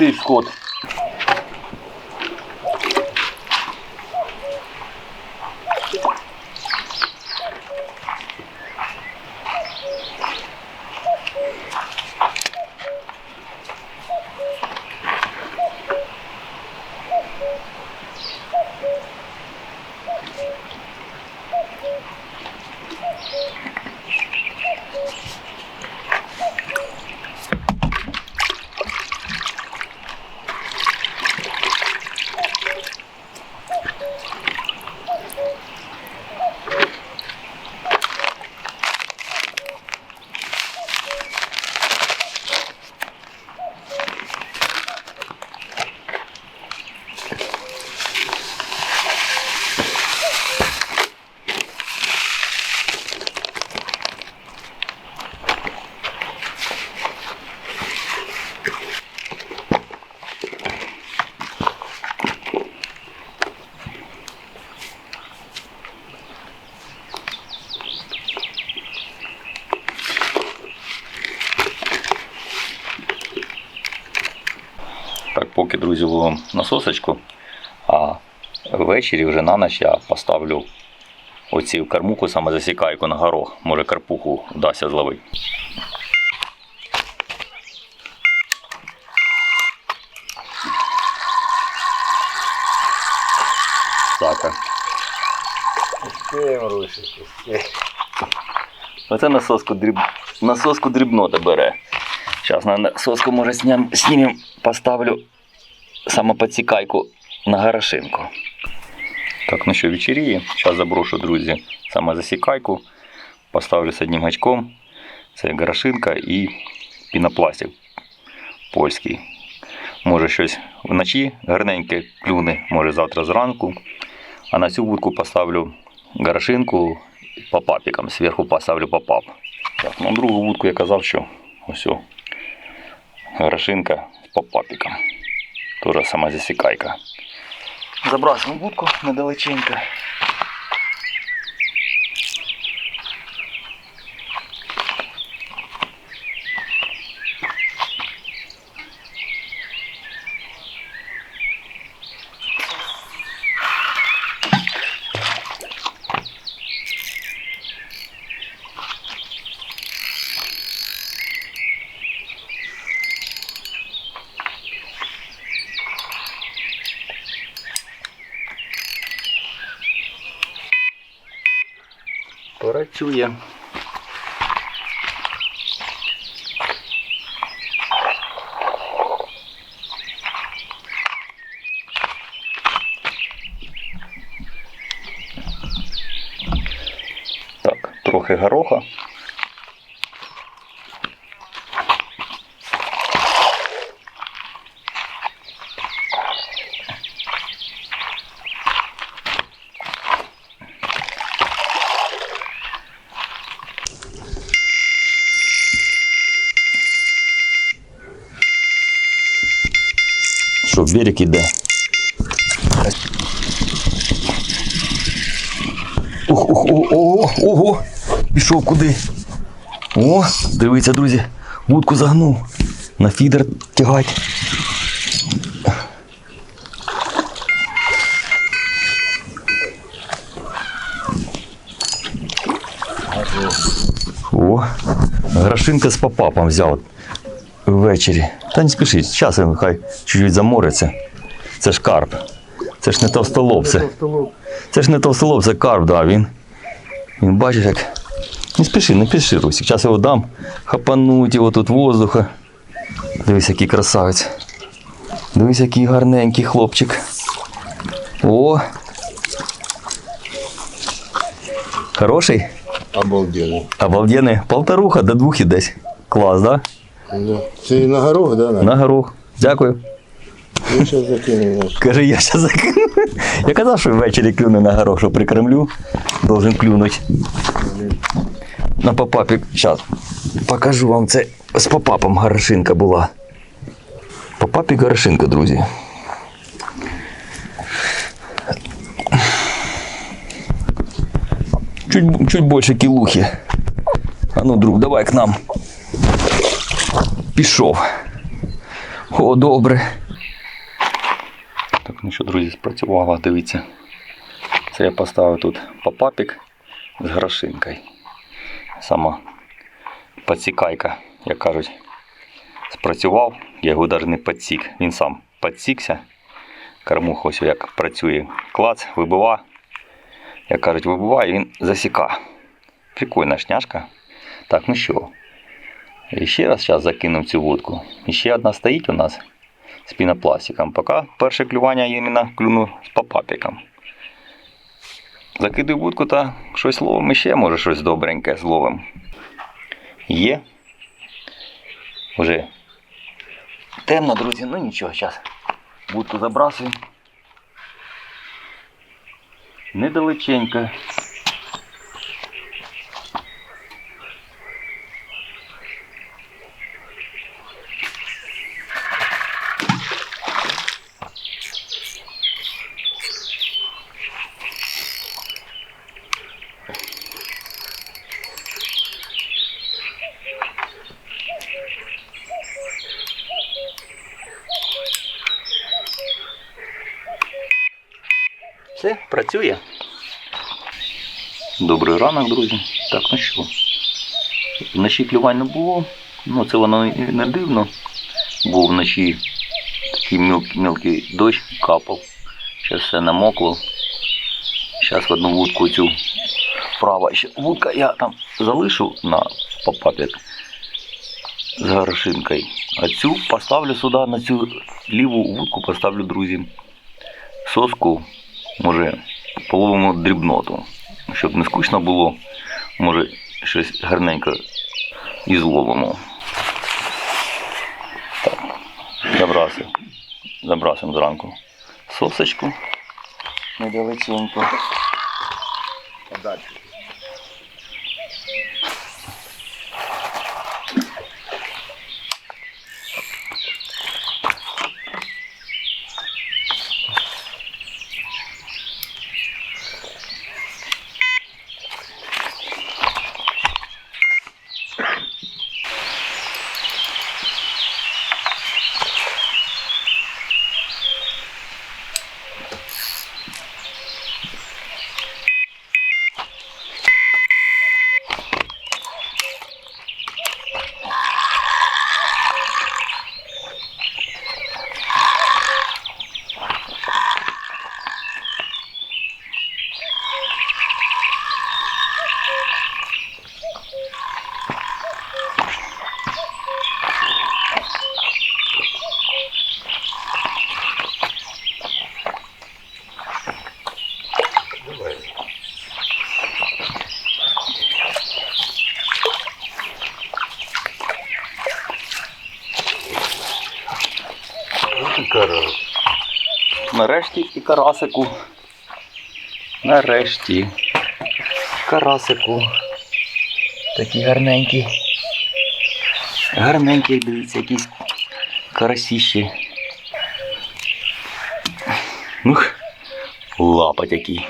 пустий скот. Так, поки, друзі, ловимо насосочку, а ввечері вже на ніч я поставлю оці кормуху саме засікайку на горох. Може карпуху вдасться зловити. Так. Оце насоску, дріб... насоску дрібнота бере. Зараз на насоску може снімем, поставлю самоподсікайку на горошинку. Так, ну що, вечеріє. Зараз заброшу, друзі, саме засікайку. Поставлю з одним гачком. Це горошинка і пінопластик польський. Може щось вночі гарненьке клюне, може завтра зранку. А на цю вудку поставлю горошинку по папікам. Зверху поставлю попап. Так, на другу вудку я казав, що ось горошинка з попапіком. Тоже сама засікайка. Забрасуємо будку недалеченько. Працює. Так, трохи гороха. Берег іде? Ух, ух, о, ого, ого, пішов куди. О, дивіться, друзі, вудку загнув. На фідер тягать. О, грошинка з попапом взяв ввечері. Та не спішіть, зараз він хай чуть-чуть замориться. Це ж карп. Це ж не товстолоб, це. Це ж не товстолоб, це карп, да, він. Він бачиш, як. Не спіши, не спіши, Русик. Зараз його дам. Хапануть його тут воздуха. Дивись, який красавець. Дивись, який гарненький хлопчик. О. Хороший? Обалденно. Обалденний. Полторуха до двох і десь. Клас, да? Да. Це на горох, да? На? Горох. Дякую. Ну, закинемо. Каже, я ще закину. Я казав, що ввечері клюне на горох, що прикормлю. Должен клюнуть. На попапі. Зараз покажу вам це. З попапом горошинка була. Попапі горошинка, друзі. Чуть, чуть більше кілухи. А ну, друг, давай к нам. Пішов. О, добре. Так, ну що, друзі, спрацювало, дивіться. Це я поставив тут попапік з грошинкою. Сама підсікайка, як кажуть, спрацював. Я його навіть не підсік. Він сам підсікся. Кормуха ось як працює. Клац, вибива. Як кажуть, вибиває, він засіка. Прикольна шняшка. Так, ну що. Ще раз зараз закинув цю вудку. Ще одна стоїть у нас з пінопластиком. Поки перше клювання я іменно клюну з попапіком. Закидую вудку та щось ловимо ще, може щось добреньке зловим. Є. Уже темно, друзі, ну нічого, зараз вудку забрасую. Недалеченько. Все, працює. Добрий ранок, друзі. Так, ну що. Вночі клювань не було. Ну, це воно не дивно. Бо вночі такий мілкий, мілкий дощ капав. Зараз все намокло. Зараз в одну вудку цю вправо. Вудка я там залишу на попапік з горошинкою. А цю поставлю сюди, на цю ліву вудку поставлю, друзі, соску може, половимо дрібноту. Щоб не скучно було, може щось гарненько і зловимо. Так, забрасив. Забрасимо зранку сосочку недалеченько. Подальше. Ну, карась. Нарешті і карасику. Нарешті. Карасику. Такі гарненькі. Гарненькі, дивіться, якісь карасіші. Ух, лапать які.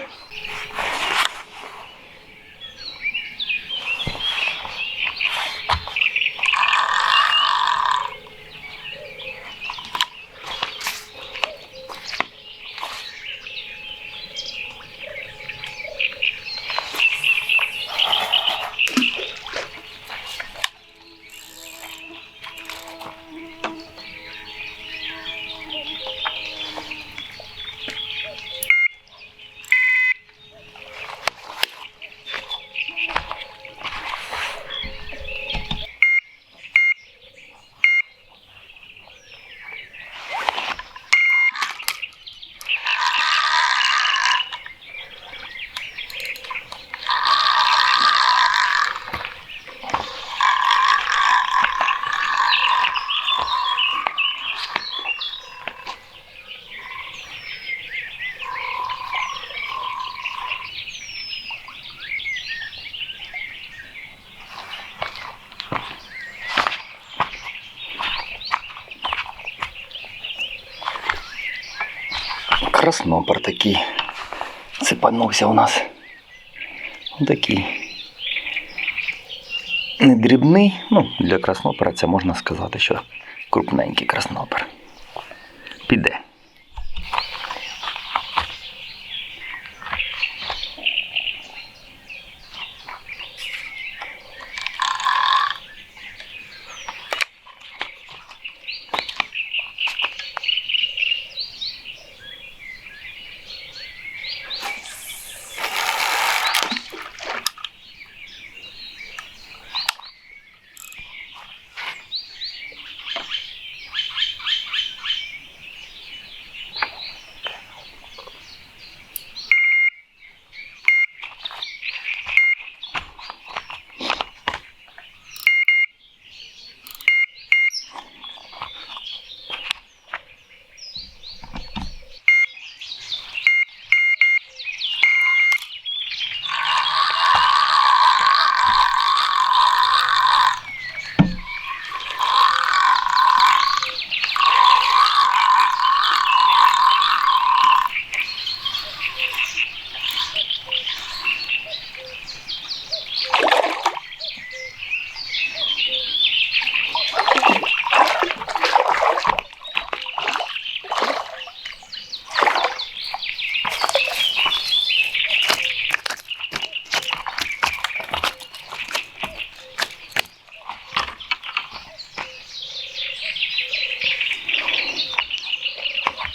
Краснопер такий. Цепанувся у нас. Такий. Не дрібний, ну, для краснопера це можна сказати, що крупненький краснопер.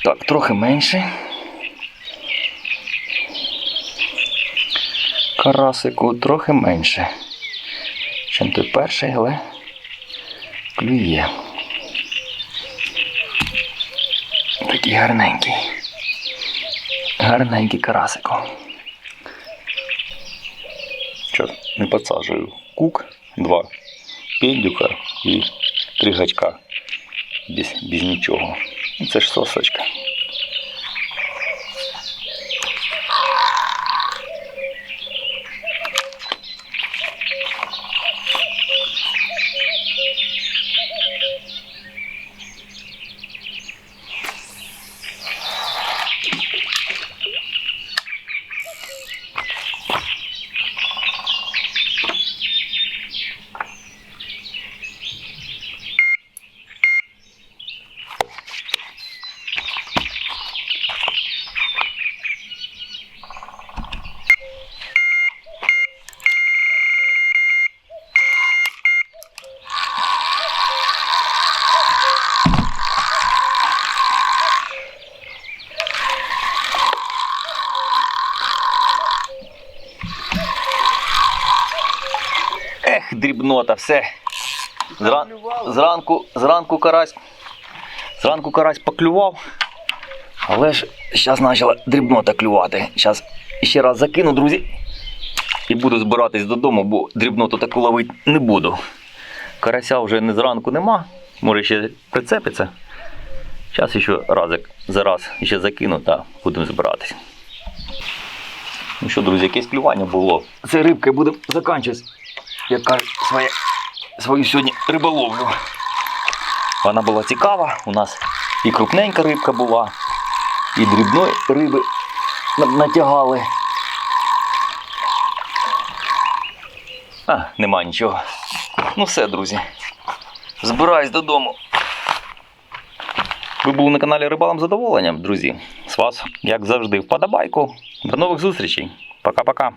Так, трохи менше. Карасику трохи менше. Чим той перший, але клює. Такий гарненький. Гарненький карасику. Що, не підсаджую. Кук, два пендюка і три гачка. Без, без нічого. Це ж сосочка. Дрібнота, все. Зра... Зранку, зранку карась. Зранку карась поклював. Але ж зараз почала дрібнота клювати. Зараз ще раз закину, друзі. І буду збиратись додому, бо дрібноту таку ловити не буду. Карася вже не зранку нема. Може ще прицепиться. Зараз ще разик за раз ще закину та будемо збиратись. Ну що, друзі, якесь клювання було. Це рибки будемо закінчувати як кажуть, своє, свою сьогодні риболовлю. Вона була цікава. У нас і крупненька рибка була, і дрібної риби на- натягали. А, нема нічого. Ну все, друзі. Збираюсь додому. Ви були на каналі Рибалом задоволенням, друзі. З вас, як завжди, вподобайку. До нових зустрічей. Пока-пока.